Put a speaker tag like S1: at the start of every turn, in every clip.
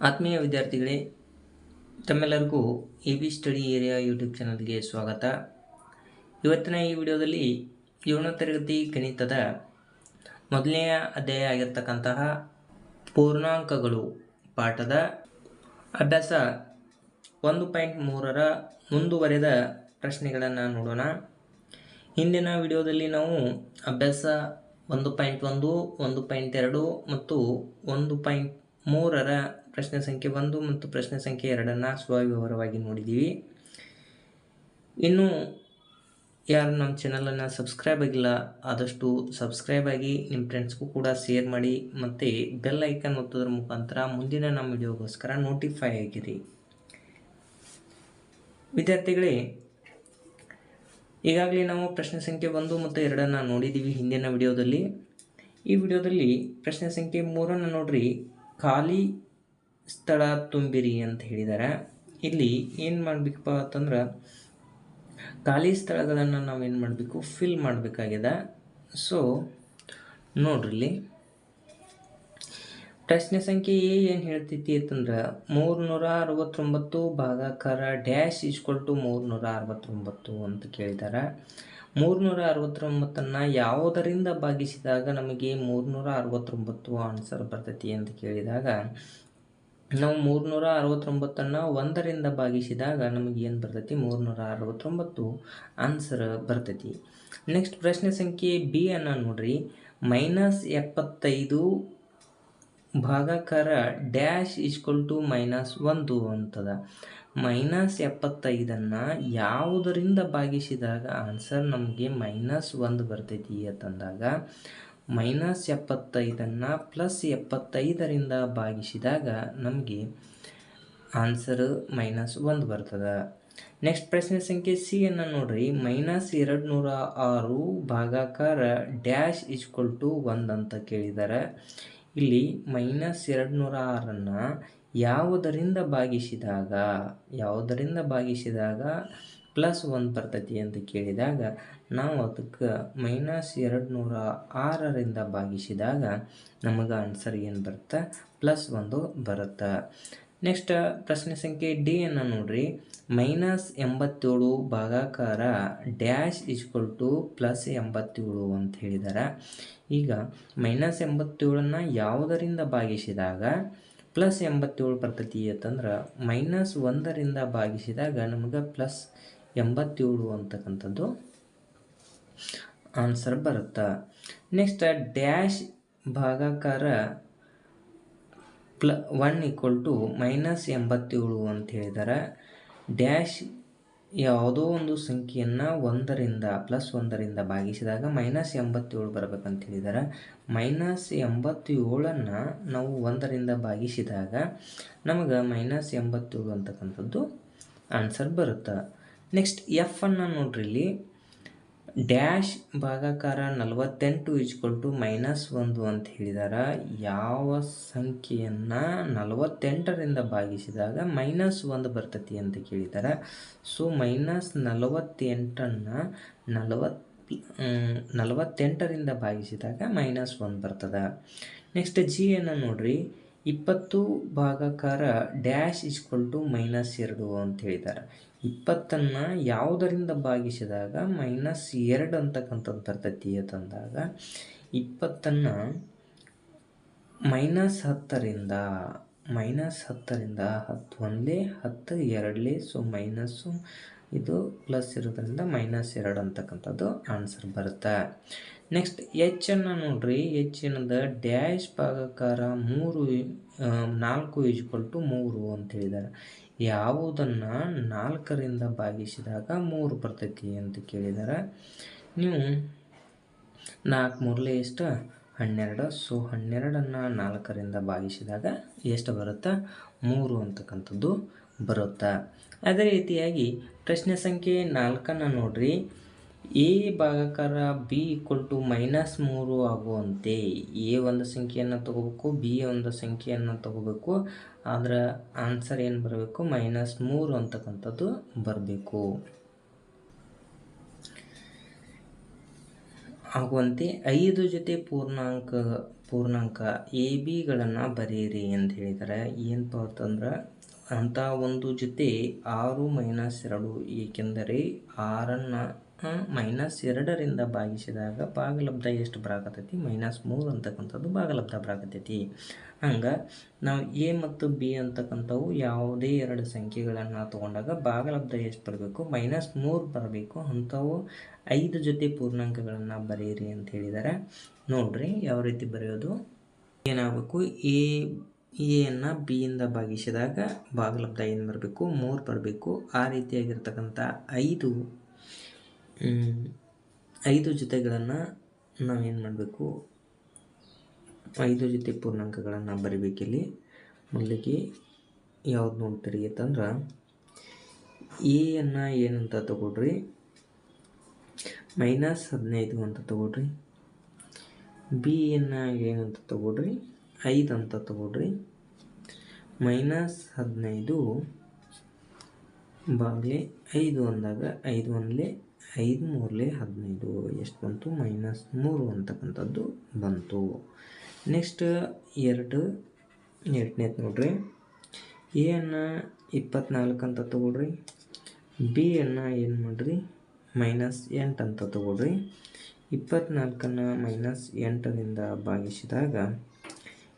S1: ಆತ್ಮೀಯ ವಿದ್ಯಾರ್ಥಿಗಳೇ, ತಮ್ಮೆಲ್ಲರಿಗೂ A B study area YouTube ಚಾನಲ್ಗೆ ಸ್ವಾಗತ. ಇವತ್ತಿನ ಈ ವಿಡಿಯೋದಲ್ಲಿ ಏಳನೇ ತರಗತಿ ಗಣಿತದ ಮೊದಲನೆಯ ಅಧ್ಯಾಯ ಆಗಿರ್ತಕ್ಕಂತಹ ಪೂರ್ಣಾಂಕಗಳು ಪಾಠದ ಅಭ್ಯಾಸ ಒಂದು ಪಾಯಿಂಟ್ ಮೂರರ ಮುಂದುವರೆದ ಪ್ರಶ್ನೆಗಳನ್ನು ನೋಡೋಣ. ಹಿಂದಿನ ವಿಡಿಯೋದಲ್ಲಿ ನಾವು ಅಭ್ಯಾಸ ಒಂದು ಪಾಯಿಂಟ್ ಒಂದು ಒಂದು ಪಾಯಿಂಟ್ ಎರಡು ಮತ್ತು ಒಂದು ಪಾಯಿಂಟ್ ಮೂರರ ಪ್ರಶ್ನೆ ಸಂಖ್ಯೆ ಒಂದು ಮತ್ತು ಪ್ರಶ್ನೆ ಸಂಖ್ಯೆ ಎರಡನ್ನು ಸ್ವವಿವರವಾಗಿ ನೋಡಿದ್ದೀವಿ. ಇನ್ನು ಯಾರು ನಮ್ಮ ಚಾನಲನ್ನು ಸಬ್ಸ್ಕ್ರೈಬ್ ಆಗಿಲ್ಲ, ಆದಷ್ಟು ಸಬ್ಸ್ಕ್ರೈಬ್ ಆಗಿ ನಿಮ್ಮ ಫ್ರೆಂಡ್ಸ್ಗೂ ಕೂಡ ಶೇರ್ ಮಾಡಿ ಮತ್ತು ಬೆಲ್ ಐಕನ್ ಒತ್ತೋದ್ರ ಮುಖಾಂತರ ಮುಂದಿನ ನಮ್ಮ ವಿಡಿಯೋಗೋಸ್ಕರ ನೋಟಿಫೈ ಆಗಿರಿ. ವಿದ್ಯಾರ್ಥಿಗಳೇ, ಈಗಾಗಲೇ ನಾವು ಪ್ರಶ್ನೆ ಸಂಖ್ಯೆ ಒಂದು ಮತ್ತು ಎರಡನ್ನು ನೋಡಿದ್ದೀವಿ ಹಿಂದಿನ ವಿಡಿಯೋದಲ್ಲಿ. ಈ ವಿಡಿಯೋದಲ್ಲಿ ಪ್ರಶ್ನೆ ಸಂಖ್ಯೆ ಮೂರನ್ನು ನೋಡ್ರಿ. ಖಾಲಿ ಸ್ಥಳ ತುಂಬಿರಿ ಅಂತ ಹೇಳಿದ್ದಾರೆ ಇಲ್ಲಿ ಏನು ಮಾಡಬೇಕಪ್ಪ ಅಂತಂದ್ರೆ ಖಾಲಿ ಸ್ಥಳಗಳನ್ನು ನಾವು ಏನು ಮಾಡಬೇಕು? ಫಿಲ್ ಮಾಡಬೇಕಾಗಿದೆ. ಸೊ ನೋಡ್ರಿ ಪ್ರಶ್ನೆ ಸಂಖ್ಯೆ ಎ ಏನು ಹೇಳ್ತೈತಿ ಅಂತಂದ್ರೆ ಮೂರುನೂರ ಅರವತ್ತೊಂಬತ್ತು ಭಾಗಾಕಾರ ಡ್ಯಾಶ್ ಈಸ್ಕೊಲ್ ಟು ಮೂರುನೂರ ಅರವತ್ತೊಂಬತ್ತು ಅಂತ ಕೇಳಿದ್ದಾರೆ ಮೂರುನೂರ ಅರವತ್ತೊಂಬತ್ತನ್ನು ಯಾವುದರಿಂದ ಭಾಗಿಸಿದಾಗ ನಮಗೆ ಮೂರುನೂರ ಅರವತ್ತೊಂಬತ್ತು ಆನ್ಸರ್ ಬರ್ತೈತಿ ಅಂತ ಕೇಳಿದಾಗ ನಾವು ಮೂರುನೂರ ಅರವತ್ತೊಂಬತ್ತನ್ನು ಒಂದರಿಂದ ಭಾಗಿಸಿದಾಗ ನಮಗೆ ಏನು ಬರ್ತೈತಿ? ಮೂರುನೂರ ಅರವತ್ತೊಂಬತ್ತು ಆನ್ಸರ್ ಬರ್ತೈತಿ. ನೆಕ್ಸ್ಟ್ ಪ್ರಶ್ನೆ ಸಂಖ್ಯೆ ಬಿ ಅನ್ನು ನೋಡ್ರಿ. ಮೈನಸ್ ಎಪ್ಪತ್ತೈದು ಭಾಗಾಕಾರ ಡ್ಯಾಶ್ ಈಕ್ವಲ್ ಟು ಮೈನಸ್ ಒಂದು ಅಂತದ. ಮೈನಸ್ ಎಪ್ಪತ್ತೈದನ್ನು ಯಾವುದರಿಂದ ಭಾಗಿಸಿದಾಗ ಆನ್ಸರ್ ನಮಗೆ ಮೈನಸ್ ಒಂದು ಬರ್ತೈತಿ ಅಂತಂದಾಗ ಮೈನಸ್ ಎಪ್ಪತ್ತೈದನ್ನು ಪ್ಲಸ್ ಎಪ್ಪತ್ತೈದರಿಂದ ಭಾಗಿಸಿದಾಗ ನಮಗೆ ಆನ್ಸರ್ ಮೈನಸ್ ಒಂದು ಬರ್ತದೆ. ನೆಕ್ಸ್ಟ್ ಪ್ರಶ್ನೆ ಸಂಖ್ಯೆ ಸಿ ಅನ್ನು ನೋಡ್ರಿ. ಮೈನಸ್ ಎರಡು ನೂರ ಆರು ಭಾಗಾಕಾರ ಡ್ಯಾಶ್ ಈಜ್ಕೊಲ್ ಟು ಒಂದು ಅಂತ ಕೇಳಿದ್ದಾರೆ ಇಲ್ಲಿ ಮೈನಸ್ ಎರಡು ನೂರ ಆರನ್ನು ಯಾವುದರಿಂದ ಭಾಗಿಸಿದಾಗ? ಯಾವುದರಿಂದ ಭಾಗಿಸಿದಾಗ? ಪ್ಲಸ್ ಒಂದು ಬರ್ತೈತಿ ಅಂತ ಕೇಳಿದಾಗ, ನಾವು ಅದಕ್ಕೆ ಮೈನಸ್ ಎರಡು ನೂರ ಆರರಿಂದ ಭಾಗಿಸಿದಾಗ ನಮಗೆ ಆನ್ಸರ್ ಏನು ಬರುತ್ತೆ? ಪ್ಲಸ್ ಒಂದು ಬರುತ್ತೆ. ನೆಕ್ಸ್ಟ್ ಪ್ರಶ್ನೆ ಸಂಖ್ಯೆ ಡಿ ಅನ್ನು ನೋಡ್ರಿ. ಮೈನಸ್ ಎಂಬತ್ತೇಳು ಭಾಗಾಕಾರ ಡ್ಯಾಶ್ ಈಕ್ವಲ್ ಟು ಪ್ಲಸ್ ಎಂಬತ್ತೇಳು ಅಂತ ಹೇಳಿದ್ದಾರೆ ಈಗ ಮೈನಸ್ ಎಂಬತ್ತೇಳನ್ನು ಯಾವುದರಿಂದ ಭಾಗಿಸಿದಾಗ? ಪ್ಲಸ್ ಎಂಬತ್ತೇಳು ಬರ್ತೈತಿ ಅಂತಂದ್ರೆ ಮೈನಸ್ ಒಂದರಿಂದ ಭಾಗಿಸಿದಾಗ ನಮಗೆ ಪ್ಲಸ್ ಎಂಬತ್ತೇಳು ಅಂತಕ್ಕಂಥದ್ದು ಆನ್ಸರ್ ಬರುತ್ತೆ? ನೆಕ್ಸ್ಟ್ ಡ್ಯಾಶ್ ಭಾಗಾಕಾರ ಪ್ಲ ಒನ್ ಈಕ್ವಲ್ ಟು ಮೈನಸ್ ಎಂಬತ್ತೇಳು ಅಂತ ಹೇಳಿದ್ದಾರೆ ಡ್ಯಾಶ್ ಯಾವುದೋ ಒಂದು ಸಂಖ್ಯೆಯನ್ನು ಒಂದರಿಂದ ಪ್ಲಸ್ ಒಂದರಿಂದ ಭಾಗಿಸಿದಾಗ ಮೈನಸ್ ಎಂಬತ್ತೇಳು ಬರಬೇಕಂತ ಹೇಳಿದ್ದಾರೆ ಮೈನಸ್ ಎಂಬತ್ತೇಳನ್ನು ನಾವು ಒಂದರಿಂದ ಭಾಗಿಸಿದಾಗ ನಮಗೆ ಮೈನಸ್ ಎಂಬತ್ತೇಳು ಅಂತಕ್ಕಂಥದ್ದು ಆನ್ಸರ್ ಬರುತ್ತೆ? ನೆಕ್ಸ್ಟ್ ಎಫ್ ಅನ್ನು ನೋಡ್ರಿ ಇಲ್ಲಿ ಡ್ಯಾಶ್ ಭಾಗಾಕಾರ ನಲವತ್ತೆಂಟು ಈಜ್ಕೊಲ್ ಟು ಮೈನಸ್ ಒಂದು ಅಂತ ಹೇಳಿದಾರ. ಯಾವ ಸಂಖ್ಯೆಯನ್ನು ನಲವತ್ತೆಂಟರಿಂದ ಭಾಗಿಸಿದಾಗ ಮೈನಸ್ ಒಂದು ಬರ್ತತಿ ಅಂತ ಕೇಳಿದಾರ. ಸೊ ಮೈನಸ್ ನಲವತ್ತೆಂಟನ್ನು ನಲವತ್ತು ನಲವತ್ತೆಂಟರಿಂದ ಭಾಗಿಸಿದಾಗ ಮೈನಸ್ ಒಂದು ಬರ್ತದೆ. ನೆಕ್ಸ್ಟ್ ಜಿ ಅನ್ನು ನೋಡ್ರಿ. ಇಪ್ಪತ್ತು ಭಾಗಾಕಾರ ಡ್ಯಾಶ್ ಇಸ್ಕೊಲ್ ಟು ಮೈನಸ್ ಎರಡು ಅಂತ ಹೇಳಿದ್ದಾರೆ ಇಪ್ಪತ್ತನ್ನು ಯಾವುದರಿಂದ ಭಾಗಿಸಿದಾಗ? ಮೈನಸ್ ಎರಡು ಅಂತಕ್ಕಂಥದ್ದು ಬರ್ತೈತಿ ಅಂತಂದಾಗ ಇಪ್ಪತ್ತನ್ನು ಮೈನಸ್ ಹತ್ತರಿಂದ ಮೈನಸ್ ಹತ್ತರಿಂದ ಹತ್ತು ಒಂದೇ ಹತ್ತು, ಎರಡಲೇ, ಸೊ ಮೈನಸ್ಸು ಇದು ಪ್ಲಸ್ ಇರೋದ್ರಿಂದ ಮೈನಸ್ ಎರಡು ಅಂತಕ್ಕಂಥದ್ದು ಆನ್ಸರ್ ಬರುತ್ತೆ. ನೆಕ್ಸ್ಟ್ ಎಚ್ ಅನ್ನು ನೋಡ್ರಿ. ಎಚ್ ಏನದ? ಡ್ಯಾಶ್ ಭಾಗಕಾರ ಮೂರು ನಾಲ್ಕು ಈಜ್ವಲ್ ಟು ಮೂರು ಅಂತ ಹೇಳಿದ್ದಾರೆ ಯಾವುದನ್ನು ನಾಲ್ಕರಿಂದ ಭಾಗಿಸಿದಾಗ ಮೂರು ಬರ್ತೈತಿ ಅಂತ ಕೇಳಿದಾರೆ. ನೀವು ನಾಲ್ಕು ಮೂರಲೇ ಎಷ್ಟು? ಹನ್ನೆರಡು. ಸೊ ಹನ್ನೆರಡನ್ನು ನಾಲ್ಕರಿಂದ ಭಾಗಿಸಿದಾಗ ಎಷ್ಟು ಬರುತ್ತೆ? ಮೂರು ಅಂತಕ್ಕಂಥದ್ದು ಬರುತ್ತೆ. ಅದೇ ರೀತಿಯಾಗಿ ಪ್ರಶ್ನೆ ಸಂಖ್ಯೆ ನಾಲ್ಕನ್ನು ನೋಡ್ರಿ. ಎ ಭಾಗಕಾರ ಬಿ ಈಕ್ವಲ್ ಟು ಮೈನಸ್ ಮೂರು ಆಗುವಂತೆ. ಎ ಒಂದು ಸಂಖ್ಯೆಯನ್ನು ತಗೋಬೇಕು, ಬಿ ಒಂದು ಸಂಖ್ಯೆಯನ್ನು ತಗೋಬೇಕು. ಅದರ ಆನ್ಸರ್ ಏನು ಬರಬೇಕು? ಮೈನಸ್ ಮೂರು ಅಂತಕ್ಕಂಥದ್ದು ಬರಬೇಕು. ಆಗುವಂತೆ ಐದು ಜೊತೆ ಪೂರ್ಣಾಂಕ ಪೂರ್ಣಾಂಕ ಎ ಬಿಗಳನ್ನು ಬರೆಯಿರಿ ಅಂತ ಹೇಳಿದರೆ. ಏನಪ್ಪ ಅಂತಂದ್ರೆ ಅಂಥ ಒಂದು ಜೊತೆ ಆರು ಮೈನಸ್ ಎರಡು, ಏಕೆಂದರೆ ಆರನ್ನು ಮೈನಸ್ ಎರಡರಿಂದ ಭಾಗಿಸಿದಾಗ ಭಾಗಲಬ್ಧ ಎಷ್ಟು ಬರಾಕತ್ತೈತಿ? ಮೈನಸ್ ಮೂರು ಅಂತಕ್ಕಂಥದ್ದು ಭಾಗಲಬ್ಧ ಬರಾಕತ್ತೈತಿ. ಹಂಗೆ ನಾವು ಎ ಮತ್ತು ಬಿ ಅಂತಕ್ಕಂಥವು ಯಾವುದೇ ಎರಡು ಸಂಖ್ಯೆಗಳನ್ನು ತಗೊಂಡಾಗ ಭಾಗಲಬ್ಧ ಎಷ್ಟು ಬರಬೇಕು? ಮೈನಸ್ ಮೂರು ಬರಬೇಕು. ಅಂಥವು ಐದು ಜೊತೆ ಪೂರ್ಣಾಂಕಗಳನ್ನು ಬರೆಯಿರಿ ಅಂತ ಹೇಳಿದ್ದಾರೆ ನೋಡ್ರಿ ಯಾವ ರೀತಿ ಬರೆಯೋದು? ಏನಾಗಬೇಕು? ಎ ಎಯನ್ನು ಬಿಯಿಂದ ಭಾಗಿಸಿದಾಗ ಭಾಗಲಬ್ಧ ಏನು ಬರಬೇಕು? ಮೂರು ಬರಬೇಕು. ಆ ರೀತಿಯಾಗಿರ್ತಕ್ಕಂಥ ಐದು ಐದು ಜೊತೆಗಳನ್ನು ನಾವೇನು ಮಾಡಬೇಕು? ಐದು ಜೊತೆ ಪೂರ್ಣಾಂಕಗಳನ್ನು ಬರಿಬೇಕಿಲ್ಲಿ ಮೊದಲಿಗೆ ಯಾವ್ದು ನೋಡ್ತೀರಿ ಅಂತಂದ್ರೆ ಎಯನ್ನು ಏನಂತ ತಗೊಳ್ರಿ. ಮೈನಸ್ ಹದಿನೈದು ಅಂತ ತಗೊಳ್ರಿ. ಬಿಯನ್ನು ಏನಂತ ತಗೊಳ್ರಿ. ಐದು ಅಂತ ತಗೊಳ್ರಿ. ಮೈನಸ್ ಹದಿನೈದು ಬಾಗಿಲೆ ಐದು ಅಂದಾಗ ಐದು ಒಂದಲೇ ಐದು ಮೂರಲೆ ಹದಿನೈದು, ಎಷ್ಟು ಬಂತು? ಮೈನಸ್ ಮೂರು ಅಂತಕ್ಕಂಥದ್ದು ಬಂತು. ನೆಕ್ಸ್ಟ್ ಎರಡು ಎರಡನೇದು ನೋಡ್ರಿ. ಎನ್ನು ಇಪ್ಪತ್ನಾಲ್ಕು ಅಂತ ತಗೊಳ್ರಿ. ಬಿ ಅನ್ನು ಏನು ಮಾಡಿರಿ? ಮೈನಸ್ ಎಂಟು ಅಂತ ತಗೊಳ್ರಿ. ಇಪ್ಪತ್ನಾಲ್ಕನ್ನು ಮೈನಸ್ ಎಂಟರಿಂದ ಭಾಗಿಸಿದಾಗ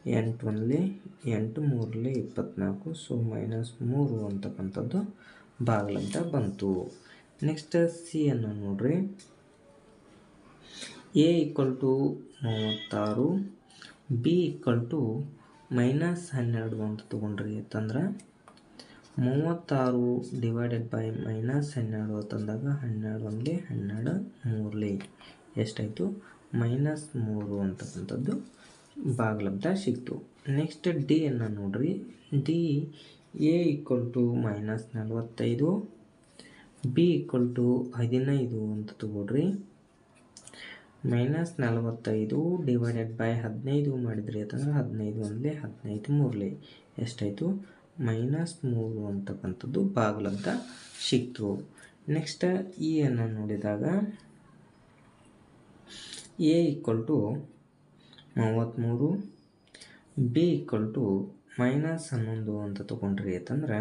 S1: ಎಂಟು ಒಂದಲಿ ಎಂಟು ಮೂರಲೆ ಇಪ್ಪತ್ನಾಲ್ಕು ಸೊ ಮೈನಸ್ ಮೂರು ಅಂತಕ್ಕಂಥದ್ದು ಬಾಗಿಲಂತ ಬಂತು. ನೆಕ್ಸ್ಟ್ ಸಿ ಅನ್ನು ನೋಡ್ರಿ. ಎ ಈಕ್ವಲ್ ಟು ಮೂವತ್ತಾರು ಬಿ ಈಕ್ವಲ್ ಟು ಮೈನಸ್ ಹನ್ನೆರಡು ಅಂತ ತೊಗೊಂಡ್ರಿ ಅಂತಂದ್ರೆ, ಮೂವತ್ತಾರು ಡಿವೈಡೆಡ್ ಬೈ ಮೈನಸ್ ಹನ್ನೆರಡು ಅಂತಂದಾಗ ಹನ್ನೆರಡು ಒಂದೇ ಹನ್ನೆರಡು ಮೂರಲಿ. ಎಷ್ಟಾಯಿತು? ಮೈನಸ್ ಮೂರು ಅಂತಕ್ಕಂಥದ್ದು ಭಾಗಲಬ್ಧ ಸಿಕ್ತು. ನೆಕ್ಸ್ಟ್ ಡಿ ಅನ್ನು ನೋಡ್ರಿ. D A equal to minus ನಲವತ್ತೈದು ಬಿ ಈಕ್ವಲ್ ಟು ಹದಿನೈದು ಅಂತ ತಗೊಳ್ರಿ. ಮೈನಸ್ ನಲವತ್ತೈದು ಡಿವೈಡೆಡ್ ಬೈ ಹದಿನೈದು ಮಾಡಿದ್ರಿ ಅಂತಂದ್ರೆ ಹದಿನೈದು ಒಂದಲೇ ಹದಿನೈದು ಮೂರಲೆ. ಎಷ್ಟಾಯಿತು? ಮೈನಸ್ ಮೂರು ಅಂತಕ್ಕಂಥದ್ದು ಬಾಗಿಲಂತ ಸಿಕ್ತು. ನೆಕ್ಸ್ಟ್ ಇ ಅನ್ನು ನೋಡಿದಾಗ ಎ ಈಕ್ವಲ್ ಟು ಮೂವತ್ತ್ಮೂರು ಬಿ ಈಕ್ವಲ್ ಟು ಮೈನಸ್ ಹನ್ನೊಂದು ಅಂತ ತಗೊಂಡ್ರಿ ಅಂತಂದ್ರೆ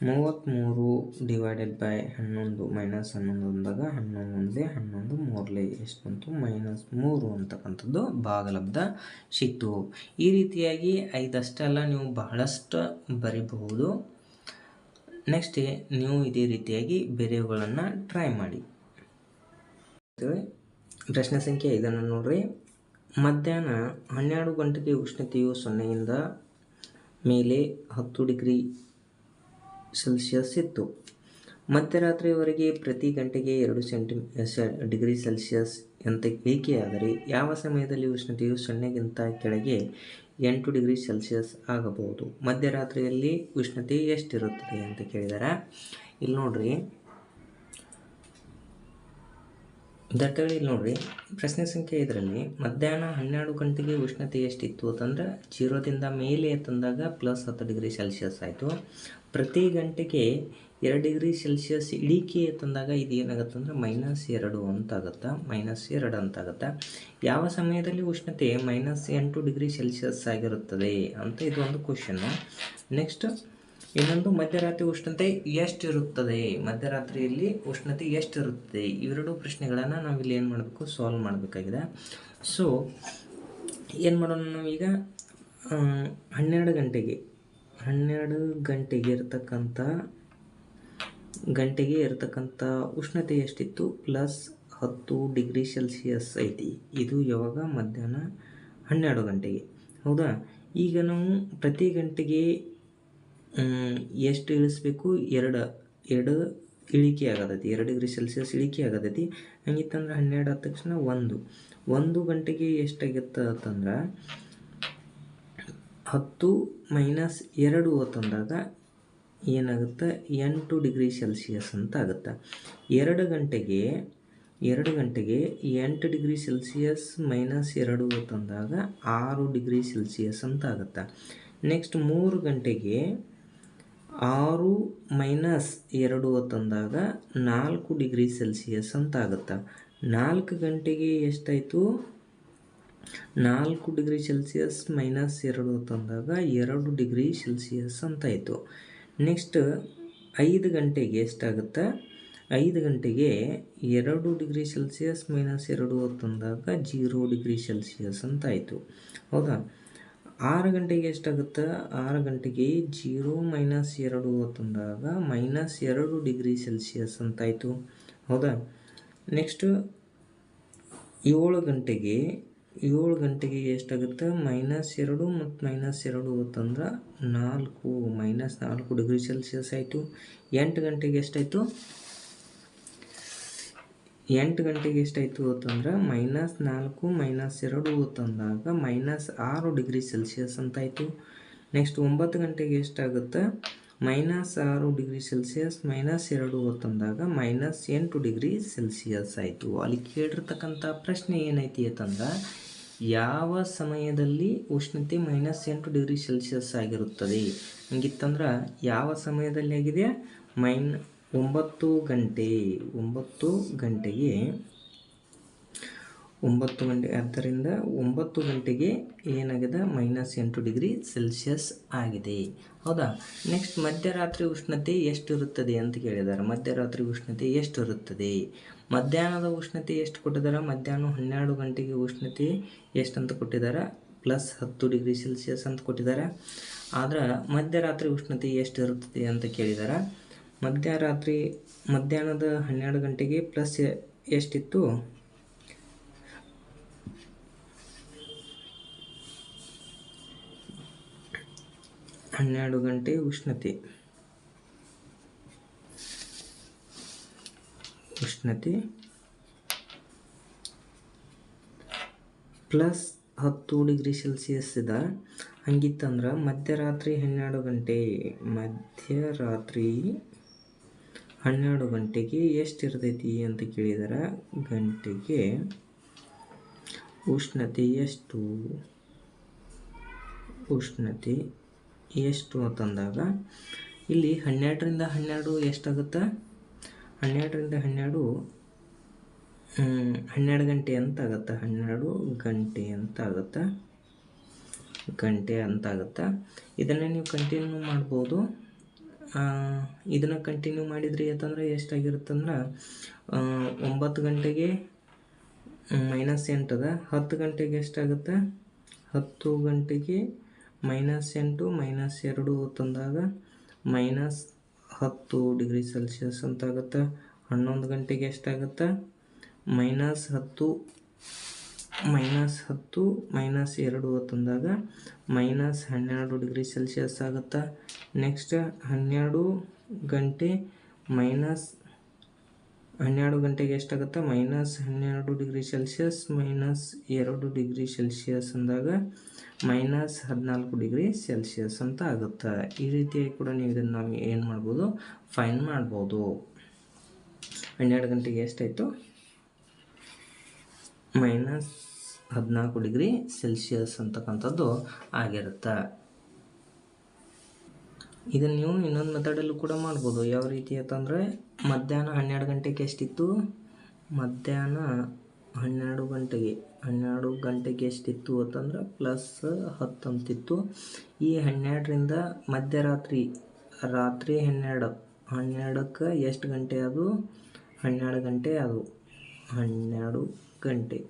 S1: ಮೂವತ್ತ್ಮೂರು ಡಿವೈಡೆಡ್ ಬೈ ಹನ್ನೊಂದು ಮೈನಸ್ ಹನ್ನೊಂದು ಅಂದಾಗ ಹನ್ನೊಂದು ಒಂದೇ ಹನ್ನೊಂದು ಮೂರಲೇ. ಎಷ್ಟು ಬಂತು? ಮೈನಸ್ ಮೂರು ಅಂತಕ್ಕಂಥದ್ದು ಭಾಗಲಬ್ಧ ಸಿಕ್ತು. ಈ ರೀತಿಯಾಗಿ ಐದಷ್ಟೆಲ್ಲ ನೀವು ಬಹಳಷ್ಟು ಬರೀಬಹುದು. ನೆಕ್ಸ್ಟ್ ನೀವು ಇದೇ ರೀತಿಯಾಗಿ ಬೇರೆಗಳನ್ನು ಟ್ರೈ ಮಾಡಿ. ಪ್ರಶ್ನೆ ಸಂಖ್ಯೆ ಐದನ್ನು ನೋಡ್ರಿ. ಮಧ್ಯಾಹ್ನ ಹನ್ನೆರಡು ಗಂಟೆಗೆ ಉಷ್ಣತೆಯು ಸೊನ್ನೆಯಿಂದ ಮೇಲೆ ಹತ್ತು ಡಿಗ್ರಿ ಸೆಲ್ಸಿಯಸ್ ಇತ್ತು. ಮಧ್ಯರಾತ್ರಿಯವರೆಗೆ ಪ್ರತಿ ಗಂಟೆಗೆ ಎರಡು ಸೆಂಟಿ ಡಿಗ್ರಿ ಸೆಲ್ಸಿಯಸ್ ಅಂತ ಬೇಕೆಯಾದರೆ ಯಾವ ಸಮಯದಲ್ಲಿ ಉಷ್ಣತೆಯು ಸೊನ್ನೆಗಿಂತ ಕೆಳಗೆ ಎಂಟು ಡಿಗ್ರಿ ಸೆಲ್ಸಿಯಸ್ ಆಗಬಹುದು? ಮಧ್ಯರಾತ್ರಿಯಲ್ಲಿ ಉಷ್ಣತೆ ಎಷ್ಟಿರುತ್ತದೆ ಅಂತ ಕೇಳಿದರೆ? ಇಲ್ಲಿ ನೋಡ್ರಿ ಇಲ್ಲಿ ನೋಡ್ರಿ, ಪ್ರಶ್ನೆ ಸಂಖ್ಯೆ ಇದರಲ್ಲಿ ಮಧ್ಯಾಹ್ನ ಹನ್ನೆರಡು ಗಂಟೆಗೆ ಉಷ್ಣತೆ ಎಷ್ಟಿತ್ತು ಅಂತಂದ್ರೆ, ಜೀರೋದಿಂದ ಮೇಲೆ ತಂದಾಗ ಪ್ಲಸ್ ಹತ್ತು ಡಿಗ್ರಿ ಸೆಲ್ಸಿಯಸ್ ಆಯಿತು. ಪ್ರತಿ ಗಂಟೆಗೆ ಎರಡು ಡಿಗ್ರಿ ಸೆಲ್ಸಿಯಸ್ ಇಳಿಕೆ ತಂದಾಗ ಇದು ಏನಾಗುತ್ತೆ ಅಂದರೆ ಮೈನಸ್ ಎರಡು ಅಂತಾಗುತ್ತೆ ಮೈನಸ್ ಎರಡು ಅಂತಾಗುತ್ತೆ. ಯಾವ ಸಮಯದಲ್ಲಿ ಉಷ್ಣತೆ ಮೈನಸ್ ಎಂಟು ಡಿಗ್ರಿ ಸೆಲ್ಸಿಯಸ್ ಆಗಿರುತ್ತದೆ ಅಂತ ಇದು ಒಂದು ಕ್ವಶನ್ನು ನೆಕ್ಸ್ಟ್ ಇನ್ನೊಂದು ಮಧ್ಯರಾತ್ರಿ ಉಷ್ಣತೆ ಎಷ್ಟಿರುತ್ತದೆ? ಮಧ್ಯರಾತ್ರಿಯಲ್ಲಿ ಉಷ್ಣತೆ ಎಷ್ಟಿರುತ್ತದೆ? ಇವೆರಡು ಪ್ರಶ್ನೆಗಳನ್ನು ನಾವಿಲ್ಲಿ ಏನು ಮಾಡಬೇಕು? ಸಾಲ್ವ್ ಮಾಡಬೇಕಾಗಿದೆ. ಸೊ ಏನು ಮಾಡೋಣ ನಾವೀಗ? ಹನ್ನೆರಡು ಗಂಟೆಗೆ. ಹನ್ನೆರಡು ಗಂಟೆಗೆ ಇರತಕ್ಕಂಥ ಗಂಟೆಗೆ ಇರತಕ್ಕಂಥ ಉಷ್ಣತೆ ಎಷ್ಟಿತ್ತು? ಪ್ಲಸ್ ಹತ್ತು ಡಿಗ್ರಿ ಸೆಲ್ಸಿಯಸ್ ಐತಿ. ಇದು ಯಾವಾಗ? ಮಧ್ಯಾಹ್ನ ಹನ್ನೆರಡು ಗಂಟೆಗೆ. ಹೌದಾ? ಈಗ ನಾವು ಪ್ರತಿ ಗಂಟೆಗೆ ಎಷ್ಟು ಇಳಿಸ್ಬೇಕು? ಎರಡು. ಎರಡು ಇಳಿಕೆ ಆಗತೈತಿ. ಎರಡು ಡಿಗ್ರಿ ಸೆಲ್ಸಿಯಸ್ ಇಳಿಕೆ ಆಗತೈತಿ. ಹಂಗಿತ್ತಂದ್ರೆ ಹನ್ನೆರಡು ಆದ ತಕ್ಷಣ ಒಂದು. ಒಂದು ಗಂಟೆಗೆ ಎಷ್ಟಾಗಿತ್ತು ಅಂತಂದ್ರೆ ಹತ್ತು ಮೈನಸ್ ಎರಡು ಅಂತಂದಾಗ ಏನಾಗುತ್ತೆ? ಎಂಟು ಡಿಗ್ರಿ ಸೆಲ್ಸಿಯಸ್ ಅಂತ ಆಗುತ್ತೆ. ಎರಡು ಗಂಟೆಗೆ ಎರಡು ಗಂಟೆಗೆ ಎಂಟು ಡಿಗ್ರಿ ಸೆಲ್ಸಿಯಸ್ ಮೈನಸ್ ಎರಡು ಅಂತಂದಾಗ ಆರು ಡಿಗ್ರಿ ಸೆಲ್ಸಿಯಸ್ ಅಂತ ಆಗುತ್ತೆ. ನೆಕ್ಸ್ಟ್ ಮೂರು ಗಂಟೆಗೆ ಆರು ಮೈನಸ್ ಎರಡು ಅಂತಂದಾಗ ನಾಲ್ಕು ಡಿಗ್ರಿ ಸೆಲ್ಸಿಯಸ್ ಅಂತ ಆಗುತ್ತೆ ನಾಲ್ಕು ಗಂಟೆಗೆ ಎಷ್ಟಾಯಿತು? ನಾಲ್ಕು ಡಿಗ್ರಿ ಸೆಲ್ಸಿಯಸ್ ಮೈನಸ್ ಎರಡು ತಂದಾಗ ಎರಡು ಡಿಗ್ರಿ ಸೆಲ್ಸಿಯಸ್ ಅಂತಾಯಿತು. ನೆಕ್ಸ್ಟ್ ಐದು ಗಂಟೆಗೆ ಎಷ್ಟಾಗುತ್ತೆ? ಐದು ಗಂಟೆಗೆ ಎರಡು ಡಿಗ್ರಿ ಸೆಲ್ಸಿಯಸ್ ಮೈನಸ್ ಎರಡು ತಂದಾಗ ಜೀರೋ ಡಿಗ್ರಿ ಸೆಲ್ಸಿಯಸ್ ಅಂತಾಯಿತು. ಹೌದಾ? ಆರು ಗಂಟೆಗೆ ಎಷ್ಟಾಗುತ್ತೆ? ಆರು ಗಂಟೆಗೆ ಜೀರೋ ಮೈನಸ್ ಎರಡು ತಂದಾಗ ಮೈನಸ್ ಎರಡು ಡಿಗ್ರಿ ಸೆಲ್ಸಿಯಸ್ ಅಂತಾಯಿತು. ಹೌದಾ? ನೆಕ್ಸ್ಟ್ ಏಳು ಗಂಟೆಗೆ ಏಳು ಗಂಟೆಗೆ ಎಷ್ಟಾಗುತ್ತೆ? ಮೈನಸ್ ಎರಡು ಮತ್ತು ಮೈನಸ್ ಎರಡು ಅಂತಂದ್ರೆ ನಾಲ್ಕು, ಮೈನಸ್ ನಾಲ್ಕು ಡಿಗ್ರಿ ಸೆಲ್ಸಿಯಸ್ ಆಯಿತು. ಎಂಟು ಗಂಟೆಗೆ ಎಷ್ಟಾಯಿತು? ಎಂಟು ಗಂಟೆಗೆ ಎಷ್ಟಾಯಿತು ಅಂತಂದ್ರೆ ಮೈನಸ್ ನಾಲ್ಕು ಮೈನಸ್ ಎರಡು ತಂದಾಗ ಮೈನಸ್ ಆರು ಡಿಗ್ರಿ ಸೆಲ್ಸಿಯಸ್ ಅಂತಾಯಿತು. ನೆಕ್ಸ್ಟ್ ಒಂಬತ್ತು ಗಂಟೆಗೆ ಎಷ್ಟಾಗುತ್ತೆ? ಮೈನಸ್ ಆರು ಡಿಗ್ರಿ ಸೆಲ್ಸಿಯಸ್ ಮೈನಸ್ ಎರಡು ತಂದಾಗ ಮೈನಸ್ ಎಂಟು ಡಿಗ್ರಿ ಸೆಲ್ಸಿಯಸ್ ಆಯಿತು. ಅಲ್ಲಿ ಕೇಳಿರ್ತಕ್ಕಂಥ ಪ್ರಶ್ನೆ ಏನೈತಿ ಅಂತಂದ್ರೆ, ಯಾವ ಸಮಯದಲ್ಲಿ ಉಷ್ಣತೆ ಮೈನಸ್ ಎಂಟು ಡಿಗ್ರಿ ಸೆಲ್ಸಿಯಸ್ ಆಗಿರುತ್ತದೆ? ಹಂಗಿತ್ತಂದ್ರೆ ಯಾವ ಸಮಯದಲ್ಲಿ ಆಗಿದೆ ಮೈನ್ ಒಂಬತ್ತು ಗಂಟೆ, ಒಂಬತ್ತು ಗಂಟೆಗೆ, ಒಂಬತ್ತು ಗಂಟೆ, ಆದ್ದರಿಂದ ಒಂಬತ್ತು ಗಂಟೆಗೆ ಏನಾಗಿದೆ? ಮೈನಸ್ ಎಂಟು ಡಿಗ್ರಿ ಸೆಲ್ಸಿಯಸ್ ಆಗಿದೆ. ಹೌದಾ? ನೆಕ್ಸ್ಟ್ ಮಧ್ಯರಾತ್ರಿ ಉಷ್ಣತೆ ಎಷ್ಟು ಇರುತ್ತದೆ ಅಂತ ಕೇಳಿದ್ದಾರೆ. ಮಧ್ಯರಾತ್ರಿ ಉಷ್ಣತೆ ಎಷ್ಟು ಇರುತ್ತದೆ ಮಧ್ಯಾಹ್ನದ ಉಷ್ಣತೆ ಎಷ್ಟು ಕೊಟ್ಟಿದ್ದಾರೆ? ಮಧ್ಯಾಹ್ನ ಹನ್ನೆರಡು ಗಂಟೆಗೆ ಉಷ್ಣತೆ ಎಷ್ಟು ಅಂತ ಕೊಟ್ಟಿದ್ದಾರೆ? ಪ್ಲಸ್ ಹತ್ತು ಡಿಗ್ರಿ ಸೆಲ್ಸಿಯಸ್ ಅಂತ ಕೊಟ್ಟಿದ್ದಾರೆ. ಆದರೆ ಮಧ್ಯರಾತ್ರಿ ಉಷ್ಣತೆ ಎಷ್ಟು ಇರುತ್ತದೆ ಅಂತ ಕೇಳಿದ್ದಾರೆ. ಮಧ್ಯರಾತ್ರಿ ಮಧ್ಯಾಹ್ನದ ಹನ್ನೆರಡು ಗಂಟೆಗೆ ಪ್ಲಸ್ ಎಷ್ಟಿತ್ತು? ಹನ್ನೆರಡು ಗಂಟೆ ಉಷ್ಣತೆ. ಉಷ್ಣತೆ. ಪ್ಲಸ್ ಹತ್ತು ಡಿಗ್ರಿ ಸೆಲ್ಸಿಯಸ್ ಇದ. ಹಂಗಿತ್ತಂದ್ರೆ ಮಧ್ಯರಾತ್ರಿ ಹನ್ನೆರಡು ಗಂಟೆ, ಮಧ್ಯರಾತ್ರಿ ಹನ್ನೆರಡು ಗಂಟೆಗೆ ಎಷ್ಟು ಇರ್ತೈತಿ ಅಂತ ಕೇಳಿದರ. ಗಂಟೆಗೆ ಉಷ್ಣತೆ ಎಷ್ಟು? ಉಷ್ಣತೆ ಎಷ್ಟು ಅಂತಂದಾಗ ಇಲ್ಲಿ ಹನ್ನೆರಡರಿಂದ ಹನ್ನೆರಡು ಎಷ್ಟಾಗುತ್ತೆ? ಹನ್ನೆರಡರಿಂದ ಹನ್ನೆರಡು ಹನ್ನೆರಡು ಗಂಟೆ ಅಂತ ಆಗುತ್ತೆ. ಹನ್ನೆರಡು ಗಂಟೆ ಅಂತ ಆಗುತ್ತೆ. ಗಂಟೆ ಅಂತ ಆಗುತ್ತೆ. ಇದನ್ನು ನೀವು ಕಂಟಿನ್ಯೂ ಮಾಡ್ಬೋದು. ಇದನ್ನು ಕಂಟಿನ್ಯೂ ಮಾಡಿದ್ರಿ ಅಂತಂದ್ರೆ ಎಷ್ಟಾಗಿರುತ್ತಂದ್ರೆ ಒಂಬತ್ತು ಗಂಟೆಗೆ ಮೈನಸ್ ಎಂಟದ ಹತ್ತು ಗಂಟೆಗೆ ಎಷ್ಟಾಗುತ್ತೆ? ಹತ್ತು ಗಂಟೆಗೆ ಮೈನಸ್ ಎಂಟು ಮೈನಸ್ ಎರಡು ತಂದಾಗ ಮೈನಸ್ ಹತ್ತು ಡಿಗ್ರಿ ಸೆಲ್ಸಿಯಸ್ ಅಂತಾಗುತ್ತೆ. ಹನ್ನೊಂದು ಗಂಟೆಗೆ ಎಷ್ಟಾಗುತ್ತೆ? ಮೈನಸ್ ಹತ್ತು ಮೈನಸ್ ಹತ್ತು ಮೈನಸ್ ಎರಡು ತಂದಾಗ ಮೈನಸ್ ಹನ್ನೆರಡು ಡಿಗ್ರಿ ಸೆಲ್ಸಿಯಸ್ ಆಗುತ್ತೆ. ನೆಕ್ಸ್ಟ್ ಹನ್ನೆರಡು ಗಂಟೆ ಮೈನಸ್ ಹನ್ನೆರಡು ಗಂಟೆಗೆ ಎಷ್ಟಾಗುತ್ತೆ? ಮೈನಸ್ ಹನ್ನೆರಡು ಡಿಗ್ರಿ ಸೆಲ್ಸಿಯಸ್, ಮೈನಸ್ ಎರಡು ಡಿಗ್ರಿ ಸೆಲ್ಸಿಯಸ್ ಅಂದಾಗ ಮೈನಸ್ ಹದಿನಾಲ್ಕು ಡಿಗ್ರಿ ಸೆಲ್ಸಿಯಸ್ ಅಂತ ಆಗುತ್ತೆ. ಈ ರೀತಿಯಾಗಿ ಕೂಡ ನೀವು ಇದನ್ನು ನಾವು ಏನು ಮಾಡ್ಬೋದು? ಫೈನ್ ಮಾಡ್ಬೋದು. ಹನ್ನೆರಡು ಗಂಟೆಗೆ ಎಷ್ಟಾಯಿತು? ಮೈನಸ್ ಹದಿನಾಲ್ಕು ಡಿಗ್ರಿ ಸೆಲ್ಸಿಯಸ್ ಅಂತಕ್ಕಂಥದ್ದು ಆಗಿರುತ್ತೆ. ಇದನ್ನು ನೀವು ಇನ್ನೊಂದು ಮೆಥಡಲ್ಲೂ ಕೂಡ ಮಾಡ್ಬೋದು. ಯಾವ ರೀತಿ ಅಂತಂದರೆ ಮಧ್ಯಾಹ್ನ ಹನ್ನೆರಡು ಗಂಟೆಗೆ ಎಷ್ಟಿತ್ತು? ಮಧ್ಯಾಹ್ನ ಹನ್ನೆರಡು ಗಂಟೆಗೆ. ಹನ್ನೆರಡು ಗಂಟೆಗೆ ಎಷ್ಟಿತ್ತು ಅಂತಂದ್ರೆ ಪ್ಲಸ್ ಹತ್ತು ಅಂತಿತ್ತು. ಈ ಹನ್ನೆರಡರಿಂದ ಮಧ್ಯರಾತ್ರಿ, ರಾತ್ರಿ ಹನ್ನೆರಡು. ಹನ್ನೆರಡಕ್ಕೆ ಎಷ್ಟು ಗಂಟೆ ಅದು? ಹನ್ನೆರಡು ಗಂಟೆ ಅದು. ಹನ್ನೆರಡು ಗಂಟೆ.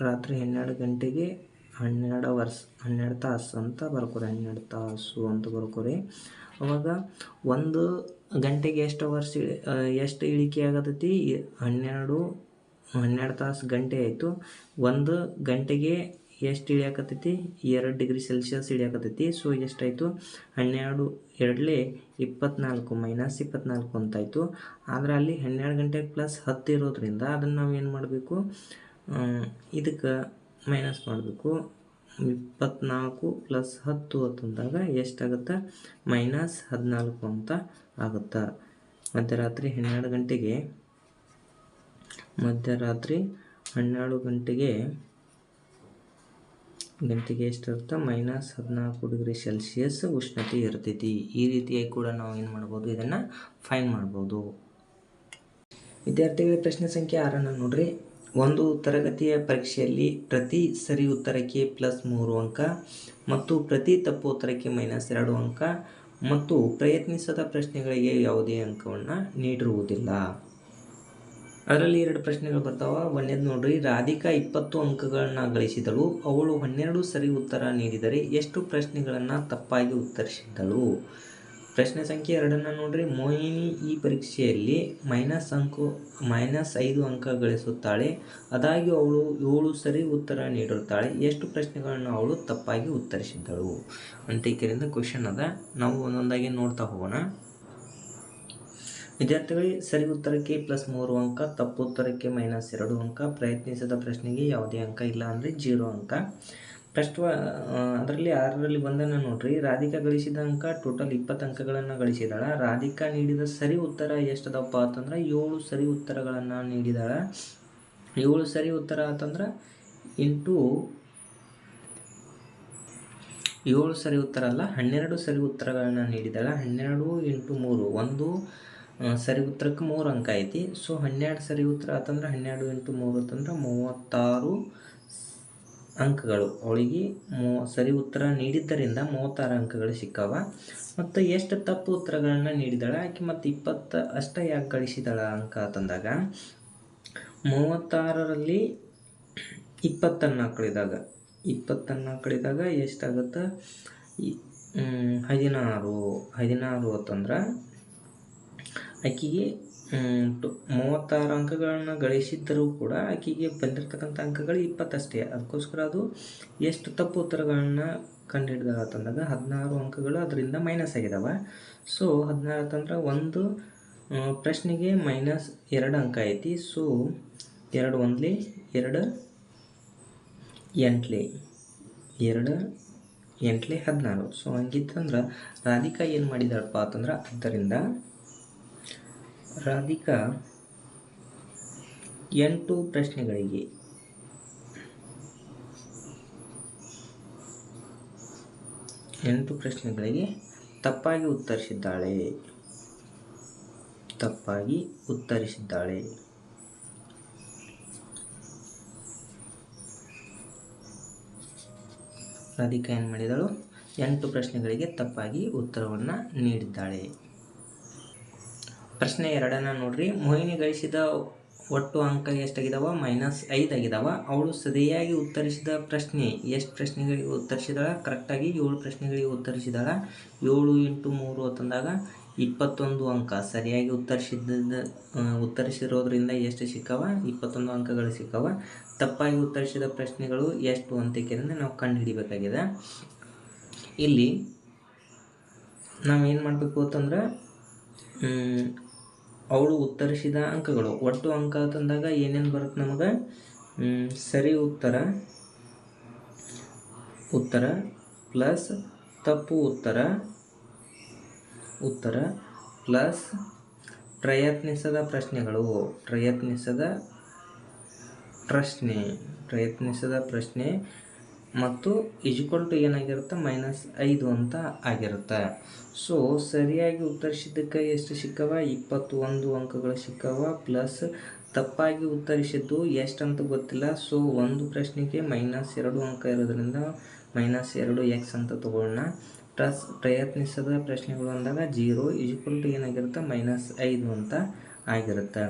S1: ರಾತ್ರಿ ಹನ್ನೆರಡು ಗಂಟೆಗೆ ಹನ್ನೆರಡು ಅವರ್ಸ್ ಹನ್ನೆರಡು ತಾಸು ಅಂತ ಬರ್ಕೋರಿ ಹನ್ನೆರಡು ತಾಸು ಅಂತ ಬರ್ಕೋರಿ ಅವಾಗ ಒಂದು ಗಂಟೆಗೆ ಎಷ್ಟು ಅವರ್ಸ್ ಎಷ್ಟು ಇಳಿಕೆ ಆಗತೈತಿ? ಹನ್ನೆರಡು ಹನ್ನೆರಡು ತಾಸು ಗಂಟೆ ಆಯಿತು. ಒಂದು ಗಂಟೆಗೆ ಎಷ್ಟು ಇಳಿಯಾಕತ್ತೈತಿ ಎರಡು ಡಿಗ್ರಿ ಸೆಲ್ಸಿಯಸ್ ಇಳಿಯಾಕತ್ತೈತಿ ಸೊ, ಎಷ್ಟಾಯಿತು? ಹನ್ನೆರಡು, ಎರಡಲೇ ಇಪ್ಪತ್ನಾಲ್ಕು, ಮೈನಸ್ ಇಪ್ಪತ್ನಾಲ್ಕು ಅಂತಾಯಿತು. ಆದರೆ ಅಲ್ಲಿ ಹನ್ನೆರಡು ಗಂಟೆ ಪ್ಲಸ್ ಹತ್ತು ಇರೋದ್ರಿಂದ ಅದನ್ನು ನಾವು ಏನು ಮಾಡಬೇಕು ಇದಕ್ಕೆ ಮೈನಸ್ ಮಾಡಬೇಕು. ಇಪ್ಪತ್ನಾಲ್ಕು ಪ್ಲಸ್ ಹತ್ತು ಅಂತಂದಾಗ ಎಷ್ಟಾಗುತ್ತೆ? ಮೈನಸ್ ಹದಿನಾಲ್ಕು ಅಂತ ಆಗುತ್ತೆ? ಮಧ್ಯರಾತ್ರಿ ಹನ್ನೆರಡು ಗಂಟೆಗೆ. ಮಧ್ಯರಾತ್ರಿ ಹನ್ನೆರಡು ಗಂಟೆಗೆ. ಗಂಟೆಗೆ ಎಷ್ಟಿರುತ್ತೆ ಮೈನಸ್ ಹದಿನಾಲ್ಕು ಡಿಗ್ರಿ ಸೆಲ್ಸಿಯಸ್ ಉಷ್ಣತೆ ಇರ್ತೈತಿ. ಈ ರೀತಿಯಾಗಿ ಕೂಡ ನಾವು ಏನು ಮಾಡ್ಬೋದು? ಇದನ್ನು ಫೈನ್ ಮಾಡ್ಬೋದು. ವಿದ್ಯಾರ್ಥಿಗಳ ಪ್ರಶ್ನೆ ಸಂಖ್ಯೆ ಆರನ್ನು ನೋಡ್ರಿ. ಒಂದು ತರಗತಿಯ ಪರೀಕ್ಷೆಯಲ್ಲಿ ಪ್ರತಿ ಸರಿ ಉತ್ತರಕ್ಕೆ ಪ್ಲಸ್ ಮೂರು ಅಂಕ ಮತ್ತು ಪ್ರತಿ ತಪ್ಪು ಉತ್ತರಕ್ಕೆ ಮೈನಸ್ ಎರಡು ಅಂಕ ಮತ್ತು ಪ್ರಯತ್ನಿಸದ ಪ್ರಶ್ನೆಗಳಿಗೆ ಯಾವುದೇ ಅಂಕವನ್ನು ನೀಡಿರುವುದಿಲ್ಲ. ಅದರಲ್ಲಿ ಎರಡು ಪ್ರಶ್ನೆಗಳು ಬರ್ತಾವ. ಒಂದೇದು ನೋಡ್ರಿ, ರಾಧಿಕಾ ಇಪ್ಪತ್ತು ಅಂಕಗಳನ್ನು ಗಳಿಸಿದಳು. ಅವಳು ಹನ್ನೆರಡು ಸರಿ ಉತ್ತರ ನೀಡಿದರೆ ಎಷ್ಟು ಪ್ರಶ್ನೆಗಳನ್ನು ತಪ್ಪಾಗಿ ಉತ್ತರಿಸಿದ್ದಳು? ಪ್ರಶ್ನೆ ಸಂಖ್ಯೆ ಎರಡನ್ನು ನೋಡ್ರಿ. ಮೋಹಿನಿ ಈ ಪರೀಕ್ಷೆಯಲ್ಲಿ ಮೈನಸ್ ಅಂಕು ಮೈನಸ್ ಐದು ಅಂಕ ಗಳಿಸುತ್ತಾಳೆ. ಆದಾಗ್ಯೂ ಅವಳು ಏಳು ಸರಿ ಉತ್ತರ ನೀಡಿರುತ್ತಾಳೆ. ಎಷ್ಟು ಪ್ರಶ್ನೆಗಳನ್ನು ಅವಳು ತಪ್ಪಾಗಿ ಉತ್ತರಿಸಿದ್ದಳು? ಅಂತ ಕ್ವಶನ್ ಅದ. ನಾವು ಒಂದೊಂದಾಗಿ ನೋಡ್ತಾ ಹೋಗೋಣ. ವಿದ್ಯಾರ್ಥಿಗಳಿಗೆ ಸರಿ ಉತ್ತರಕ್ಕೆ ಪ್ಲಸ್ ಮೂರು ಅಂಕ, ತಪ್ಪು ಉತ್ತರಕ್ಕೆ ಮೈನಸ್ ಎರಡು ಅಂಕ, ಪ್ರಯತ್ನಿಸಿದ ಪ್ರಶ್ನೆಗೆ ಯಾವುದೇ ಅಂಕ ಇಲ್ಲ ಅಂದರೆ ಜೀರೋ ಅಂಕ. ಫಸ್ಟ್ ಅದರಲ್ಲಿ ಆರರಲ್ಲಿ ಒಂದನ್ನು ನೋಡ್ರಿ. ರಾಧಿಕಾ ಗಳಿಸಿದ ಅಂಕ ಟೋಟಲ್ ಇಪ್ಪತ್ತು ಅಂಕಗಳನ್ನು ಗಳಿಸಿದಾಳ. ರಾಧಿಕಾ ನೀಡಿದ ಸರಿ ಉತ್ತರ ಎಷ್ಟದಪ್ಪ ಅಂತಂದ್ರೆ ಏಳು ಸರಿ ಉತ್ತರಗಳನ್ನು ನೀಡಿದಾಳ. ಏಳು ಸರಿ ಉತ್ತರ ಅಂತಂದ್ರೆ ಇಂಟು ಏಳು ಸರಿ ಉತ್ತರ ಅಲ್ಲ, ಹನ್ನೆರಡು ಸರಿ ಉತ್ತರಗಳನ್ನು ನೀಡಿದಾಳ. ಹನ್ನೆರಡು ಇಂಟು ಮೂರು, ಒಂದು ಸರಿ ಉತ್ತರಕ್ಕೆ ಮೂರು ಅಂಕ ಐತಿ. ಸೊ ಹನ್ನೆರಡು ಸರಿ ಉತ್ತರ ಅಂತಂದ್ರೆ ಹನ್ನೆರಡು ಇಂಟು ಮೂರು ಅಂತಂದ್ರೆ ಮೂವತ್ತಾರು ಅಂಕಗಳು. ಅವಳಿಗೆ ಮೂ, ಸರಿ ಉತ್ತರ ನೀಡಿದ್ದರಿಂದ ಮೂವತ್ತಾರು ಅಂಕಗಳು ಸಿಕ್ಕವ. ಮತ್ತು ಎಷ್ಟು ತಪ್ಪು ಉತ್ತರಗಳನ್ನು ನೀಡಿದಾಳೆ? ಆಕೆ ಮತ್ತು ಇಪ್ಪತ್ತು ಅಷ್ಟೇ ಯಾಕೆ ಗಳಿಸಿದಾಳ ಅಂಕ ತಂದಾಗ? ಮೂವತ್ತಾರರಲ್ಲಿ ಇಪ್ಪತ್ತನ್ನು ಕಳಿದಾಗ. ಇಪ್ಪತ್ತನ್ನು ಕಳಿದಾಗ ಎಷ್ಟಾಗುತ್ತೆ? ಹದಿನಾರು. ಹದಿನಾರು ಅಂತಂದ್ರೆ ಆಕೆಗೆ ಮೂವತ್ತಾರು ಅಂಕಗಳನ್ನು ಗಳಿಸಿದ್ದರೂ ಕೂಡ ಆಕೆಗೆ ಬಂದಿರತಕ್ಕಂಥ ಅಂಕಗಳು ಇಪ್ಪತ್ತಷ್ಟೇ. ಅದಕ್ಕೋಸ್ಕರ ಅದು ಎಷ್ಟು ತಪ್ಪು ಉತ್ತರಗಳನ್ನು ಕಂಡುಹಿಡಿದಾಗ ತಂದಾಗ ಹದಿನಾರು ಅಂಕಗಳು ಅದರಿಂದ ಮೈನಸ್ ಆಗಿದಾವೆ. ಸೊ ಹದಿನಾರು ಅಂತಂದ್ರೆ ಒಂದು ಪ್ರಶ್ನೆಗೆ ಮೈನಸ್ ಎರಡು ಅಂಕ ಐತಿ. ಸೊ ಎರಡು ಒಂದ್ಲಿ, ಎರಡು ಎಂಟ್ಲಿ ಎರಡು ಎಂಟ್ಲಿ ಹದಿನಾರು. ಸೊ ಹಂಗಿತ್ತಂದ್ರೆ ರಾಧಿಕಾ ಏನು ಮಾಡಿದಾಳಪ್ಪ ಅಂತಂದ್ರೆ, ಅದರಿಂದ ರಾಧಿಕಾ, ಎಂಟು ಪ್ರಶ್ನೆಗಳಿಗೆ. ಎಂಟು ಪ್ರಶ್ನೆಗಳಿಗೆ ತಪ್ಪಾಗಿ ಉತ್ತರಿಸಿದ್ದಾಳೆ. ತಪ್ಪಾಗಿ ಉತ್ತರಿಸಿದ್ದಾಳೆ. ರಾಧಿಕಾ ಏನು ಮಾಡಿದಳು? ಎಂಟು ಪ್ರಶ್ನೆಗಳಿಗೆ ತಪ್ಪಾಗಿ ಉತ್ತರವನ್ನು ನೀಡಿದ್ದಾಳೆ. ಪ್ರಶ್ನೆ ಎರಡನ್ನ ನೋಡ್ರಿ. ಮೋಹಿನಿ ಗಳಿಸಿದ ಒಟ್ಟು ಅಂಕ ಎಷ್ಟಾಗಿದಾವ? ಮೈನಸ್ ಐದು ಆಗಿದಾವ. ಅವಳು ಸರಿಯಾಗಿ ಉತ್ತರಿಸಿದ ಪ್ರಶ್ನೆ ಎಷ್ಟು ಪ್ರಶ್ನೆಗಳಿಗೆ ಉತ್ತರಿಸಿದಾಳ? ಕರೆಕ್ಟಾಗಿ ಏಳು ಪ್ರಶ್ನೆಗಳಿಗೆ ಉತ್ತರಿಸಿದಾಳ. ಏಳು ಇಂಟು ಮೂರು ಅಂತಂದಾಗ ಇಪ್ಪತ್ತೊಂದು ಅಂಕ. ಸರಿಯಾಗಿ ಉತ್ತರಿಸಿದ ಉತ್ತರಿಸಿರೋದ್ರಿಂದ ಎಷ್ಟು ಸಿಕ್ಕವ? ಇಪ್ಪತ್ತೊಂದು ಅಂಕಗಳು ಸಿಕ್ಕವ. ತಪ್ಪಾಗಿ ಉತ್ತರಿಸಿದ ಪ್ರಶ್ನೆಗಳು ಎಷ್ಟು ಅಂತ ಕೇಳಿದ್ರೆ ನಾವು ಕಂಡುಹಿಡಿಬೇಕಾಗಿದೆ. ಇಲ್ಲಿ ನಾವೇನು ಮಾಡಬೇಕು ಅಂತಂದ್ರೆ ಅವಳು ಉತ್ತರಿಸಿದ ಅಂಕಗಳು. ಒಟ್ಟು ಅಂಕ ತಂದಾಗ ಏನೇನು ಬರುತ್ತೆ ನಮಗೆ? ಸರಿ ಉತ್ತರ. ಉತ್ತರ ಪ್ಲಸ್ ತಪ್ಪು ಉತ್ತರ. ಉತ್ತರ ಪ್ಲಸ್ ಪ್ರಯತ್ನಿಸದ ಪ್ರಶ್ನೆಗಳು. ಪ್ರಯತ್ನಿಸದ ಪ್ರಶ್ನೆ. ಪ್ರಯತ್ನಿಸದ ಪ್ರಶ್ನೆ. ಮತ್ತು ಈಜ್ವಲ್ ಟು ಏನಾಗಿರುತ್ತೆ? ಮೈನಸ್ ಐದು ಅಂತ ಆಗಿರುತ್ತೆ. ಸೊ ಸರಿಯಾಗಿ ಉತ್ತರಿಸಿದ್ದಕ್ಕೆ ಎಷ್ಟು ಸಿಕ್ಕವ? ಇಪ್ಪತ್ತೊಂದು ಅಂಕಗಳು ಸಿಕ್ಕವ ಪ್ಲಸ್ ತಪ್ಪಾಗಿ ಉತ್ತರಿಸಿದ್ದು ಎಷ್ಟು ಅಂತ ಗೊತ್ತಿಲ್ಲ. ಸೊ ಒಂದು ಪ್ರಶ್ನೆಗೆ ಮೈನಸ್ ಎರಡು ಅಂಕ ಇರೋದ್ರಿಂದ ಮೈನಸ್ ಎರಡು ಎಕ್ಸ್ ಅಂತ ತಗೊಳ್ಳೋಣ. ಪ್ಲಸ್ ಪ್ರಯತ್ನಿಸದ ಪ್ರಶ್ನೆಗಳು ಅಂದಾಗ ಜೀರೋ ಈಜ್ವಲ್ ಟು ಏನಾಗಿರುತ್ತೆ? ಮೈನಸ್ ಐದು ಅಂತ ಆಗಿರುತ್ತೆ.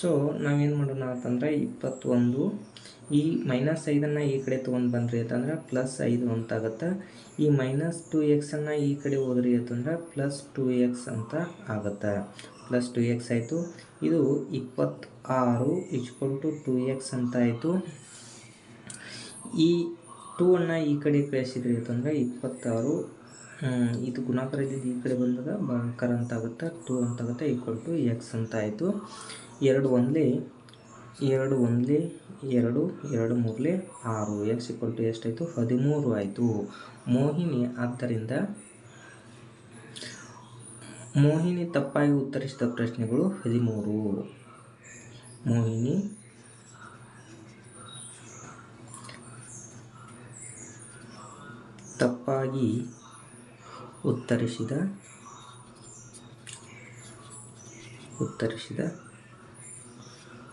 S1: ಸೊ ನಾವೇನು ಮಾಡೋಣ ಅಂತಂದರೆ ಇಪ್ಪತ್ತೊಂದು ಈ ಮೈನಸ್ ಐದನ್ನು ಈ ಕಡೆ ತೊಗೊಂಡು ಬಂದ್ರಿ ಅಂತಂದ್ರೆ ಪ್ಲಸ್ ಐದು ಅಂತಾಗತ್ತೆ ಈ ಮೈನಸ್ ಟು ಎಕ್ಸನ್ನು ಈ ಕಡೆ ಹೋದ್ರಿ ಅಂತಂದ್ರೆ ಪ್ಲಸ್ ಟೂ ಎಕ್ಸ್ ಅಂತ ಆಗುತ್ತೆ. ಪ್ಲಸ್ ಟು ಎಕ್ಸ್ ಆಯಿತು. ಇದು ಇಪ್ಪತ್ತಾರು ಇಜ್ಕೊಲ್ ಟು ಟು ಎಕ್ಸ್ ಅಂತ ಆಯಿತು. ಈ ಟೂ ಅನ್ನು ಈ ಕಡೆ ಕಳಿಸಿದ್ರಿ ಅಂತಂದ್ರೆ ಇಪ್ಪತ್ತಾರು ಇದು ಗುಣಾಕಾರ ಇದ್ದಿದ್ದು ಈ ಕಡೆ ಬಂದಾಗ ಭಾಗಾಕಾರ ಅಂತಾಗುತ್ತೆ ಟೂ ಅಂತಾಗುತ್ತೆ ಈಕ್ವಲ್ ಟು ಎಕ್ಸ್ ಅಂತ ಆಯಿತು. ಎರಡು ಒಂದ್ಲಿ ಎರಡು ಒಂದ್ಲಿ, ಎರಡು ಎರಡು ಮೂರ್ಲೆ, ಆರು. ಎಕ್ಸ್ ಇಕ್ವಲ್ ಟು ಎಷ್ಟಾಯಿತು? ಹದಿಮೂರು ಆಯಿತು. ಮೋಹಿನಿ ಆದ್ದರಿಂದ ಮೋಹಿನಿ ತಪ್ಪಾಗಿ ಉತ್ತರಿಸಿದ ಪ್ರಶ್ನೆಗಳು ಹದಿಮೂರು. ಮೋಹಿನಿ ತಪ್ಪಾಗಿ ಉತ್ತರಿಸಿದ ಉತ್ತರಿಸಿದ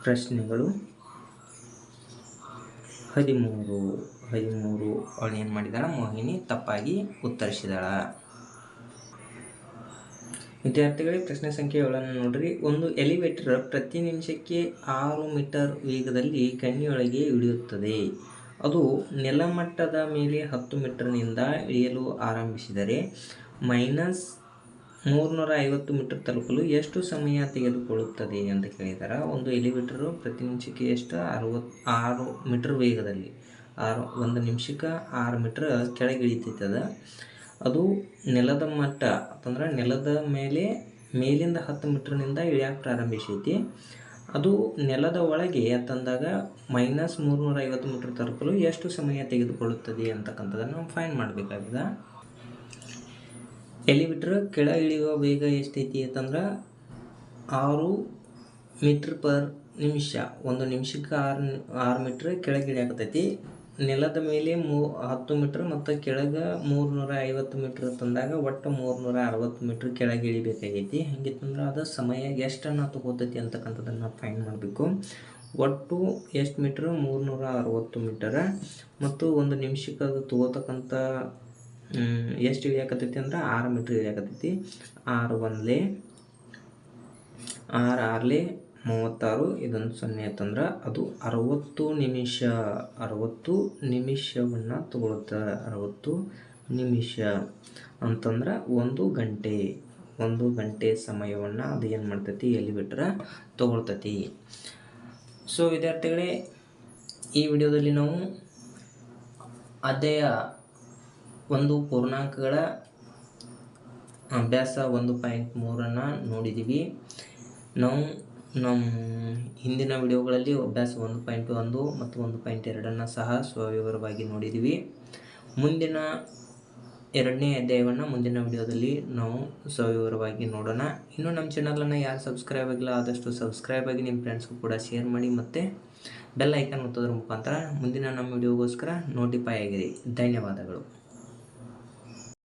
S1: ಪ್ರಶ್ನೆಗಳು. ಹದಿಮೂರು ಹದಿಮೂರು ಅವಳು ಏನು ಮಾಡಿದಾಳ? ಮೋಹಿನಿ ತಪ್ಪಾಗಿ ಉತ್ತರಿಸಿದಾಳ. ವಿದ್ಯಾರ್ಥಿಗಳಿಗೆ ಪ್ರಶ್ನೆ ಸಂಖ್ಯೆ ಏಳನ್ನು ನೋಡ್ರಿ. ಒಂದು ಎಲಿವೇಟರ್ ಪ್ರತಿ ನಿಮಿಷಕ್ಕೆ ಆರು ಮೀಟರ್ ವೇಗದಲ್ಲಿ ಕಣ್ಣಿಯೊಳಗೆ ಇಳಿಯುತ್ತದೆ. ಅದು ನೆಲಮಟ್ಟದ ಮೇಲೆ ಹತ್ತು ಮೀಟರ್ನಿಂದ ಇಳಿಯಲು ಆರಂಭಿಸಿದರೆ ಮೈನಸ್ ಮೂರುನೂರ ಐವತ್ತು ಮೀಟರ್ ತಲುಪಲು ಎಷ್ಟು ಸಮಯ ತೆಗೆದುಕೊಳ್ಳುತ್ತದೆ ಅಂತ ಕೇಳಿದ್ದಾರೆ ಒಂದು ಎಲಿವೇಟರು ಪ್ರತಿ ನಿಮಿಷಕ್ಕೆ ಎಷ್ಟು? ಅರವತ್ತು ಆರು ಮೀಟರ್ ವೇಗದಲ್ಲಿ. ಆರು, ಒಂದು ನಿಮಿಷಕ್ಕೆ ಆರು ಮೀಟ್ರ್ ಕೆಳಗೆ ಇಳಿತೈತದ. ಅದು ನೆಲದ ಮಟ್ಟ, ಅಂತಂದ್ರೆ ನೆಲದ ಮೇಲೆ, ಮೇಲಿಂದ ಹತ್ತು ಮೀಟ್ರ್ನಿಂದ ಇಳಿಯಕ್ಕೆ ಪ್ರಾರಂಭಿಸೈತಿ. ಅದು ನೆಲದ ಒಳಗೆ ಅಂತಂದಾಗ ಮೈನಸ್ ಮೂರುನೂರ ಐವತ್ತು ಮೀಟರ್ ತಲುಪಲು ಎಷ್ಟು ಸಮಯ ತೆಗೆದುಕೊಳ್ಳುತ್ತದೆ ಅಂತಕ್ಕಂಥದ್ದನ್ನು ನಾವು ಫೈನ್ ಮಾಡಬೇಕಾಗಿದೆ ಎಲಿವೇಟ್ರ್ ಕೆಳ ಇಳಿಯುವ ವೇಗ ಎಷ್ಟೈತಿ ಅಂತಂದ್ರೆ ಆರು ಮೀಟ್ರ್ ಪರ್ ನಿಮಿಷ, ಒಂದು ನಿಮಿಷಕ್ಕೆ ಆರು ಆರು ಮೀಟ್ರ್ ಕೆಳಗೆ ಇಳಿಯಾಕತೈತಿ. ನೆಲದ ಮೇಲೆ ಮೂ, ಹತ್ತು ಮೀಟ್ರ್ ಮತ್ತು ಕೆಳಗೆ ಮೂರುನೂರ ಐವತ್ತು ಮೀಟ್ರ್ ತಂದಾಗ ಒಟ್ಟು ಮೂರುನೂರ ಅರವತ್ತು ಮೀಟ್ರ್ ಕೆಳಗೆ ಇಳಿಬೇಕಾಗೈತಿ. ಹಂಗಿತ್ತಂದ್ರೆ ಅದು ಸಮಯ ಎಷ್ಟನ್ನು ತಗೋತೈತಿ ಅಂತಕ್ಕಂಥದ್ದನ್ನು ಫೈನ್ ಮಾಡಬೇಕು. ಒಟ್ಟು ಎಷ್ಟು ಮೀಟ್ರ್? ಮೂರುನೂರ ಅರವತ್ತು ಮೀಟರ್. ಮತ್ತು ಒಂದು ನಿಮಿಷಕ್ಕೆ ಅದು ತಗೋತಕ್ಕಂಥ ಎಷ್ಟು ಇಳಿಯಾಕತ್ತೈತಿ ಅಂದ್ರೆ ಆರು ಮೀಟ್ರ್ ಇಳಿಯಾಕತ್ತೈತಿ ಆರು ಒಂದ್ಲೆ, ಆರು ಆರ್ಲೆ ಮೂವತ್ತಾರು, ಇದೊಂದು ಸೊನ್ನೆ ಆಯ್ತಂದ್ರೆ ಅದು ಅರವತ್ತು ನಿಮಿಷ, ಅರವತ್ತು ನಿಮಿಷವನ್ನು ತಗೊಳುತ್ತೆ. ಅರವತ್ತು ನಿಮಿಷ ಅಂತಂದ್ರೆ ಒಂದು ಗಂಟೆ ಒಂದು ಗಂಟೆ ಸಮಯವನ್ನು ಅದು ಏನು ಮಾಡ್ತೈತಿ, ಎಲ್ಲಿ ಬಿಟ್ಟರೆ ತಗೊಳ್ತೈತಿ. ಸೊ ವಿದ್ಯಾರ್ಥಿಗಳೇ, ಈ ವಿಡಿಯೋದಲ್ಲಿ ನಾವು ಅಧ್ಯಾಯ ಒಂದು ಪೂರ್ಣಾಂಕಗಳ ಅಭ್ಯಾಸ ಒಂದು ಪಾಯಿಂಟ್ ಮೂರನ್ನು ನೋಡಿದ್ದೀವಿ. ನಾವು ನಮ್ಮ ಹಿಂದಿನ ವಿಡಿಯೋಗಳಲ್ಲಿ ಅಭ್ಯಾಸ ಒಂದು ಪಾಯಿಂಟ್ ಒಂದು ಮತ್ತು ಒಂದು ಪಾಯಿಂಟ್ ಎರಡನ್ನು ಸಹ ಸ್ವವಿವರವಾಗಿ ನೋಡಿದ್ದೀವಿ. ಮುಂದಿನ ಎರಡನೇ ಅಧ್ಯಾಯವನ್ನು ಮುಂದಿನ ವಿಡಿಯೋದಲ್ಲಿ ನಾವು ಸವಿವರವಾಗಿ ನೋಡೋಣ. ಇನ್ನು ನಮ್ಮ ಚಾನಲನ್ನು ಯಾರು ಸಬ್ಸ್ಕ್ರೈಬ್ ಆಗಿಲ್ಲ, ಆದಷ್ಟು ಸಬ್ಸ್ಕ್ರೈಬ್ ಆಗಿ ನಿಮ್ಮ ಫ್ರೆಂಡ್ಸ್ಗೂ ಕೂಡ ಶೇರ್ ಮಾಡಿ ಮತ್ತು ಬೆಲ್ ಐಕನ್ ಒತ್ತೋದ್ರ ಮುಖಾಂತರ ಮುಂದಿನ ನಮ್ಮ ವಿಡಿಯೋಗೋಸ್ಕರ ನೋಟಿಫೈ ಆಗಿರಿ. ಧನ್ಯವಾದಗಳು.